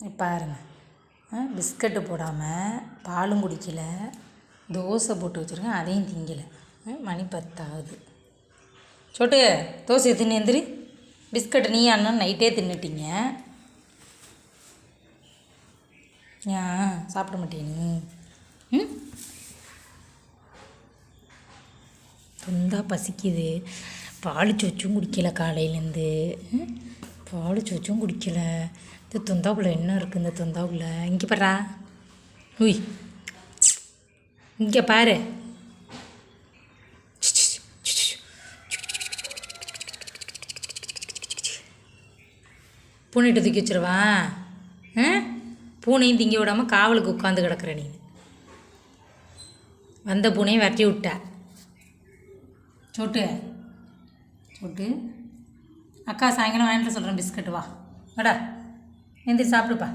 பாருங்கள் பாருங்க. ஆ பிஸ்கட்டு போடாமல் பாலும் குடிக்கல. தோசை போட்டு வச்சுருக்கேன் அதையும் திங்கலை. மணி பத்தாவது சொட்டு தோசை தின்னு எந்திரி. பிஸ்கட்டு நீ அண்ணன் நைட்டே தின்னுட்டீங்க. ஏன் சாப்பிட மாட்டியா நீ? ம்? தொந்தா பசிக்குது. பால் சொச்சும் குடிக்கல காலையிலேருந்து ம்? பால் சொச்சும் குடிக்கல. இந்த துந்தாக்குள்ள என்ன இருக்குது இந்த துந்தாக்குள்ள இங்கே பாரா. உய். இங்கே பாரு. பூனைகிட்ட தூக்கி வச்சிருவா. பூனையும் திங்க விடாமல் காவலுக்கு உட்காந்து கிடக்குற நீ. வந்த பூனையும் விரட்டி விட்ட. சொட்டு. சொட்டு. அக்கா சாயங்காலம் வாங்கிட்டு சொல்கிறேன் பிஸ்கட்டு வா. வாடா எந்திரி சாப்பிடுப்பா.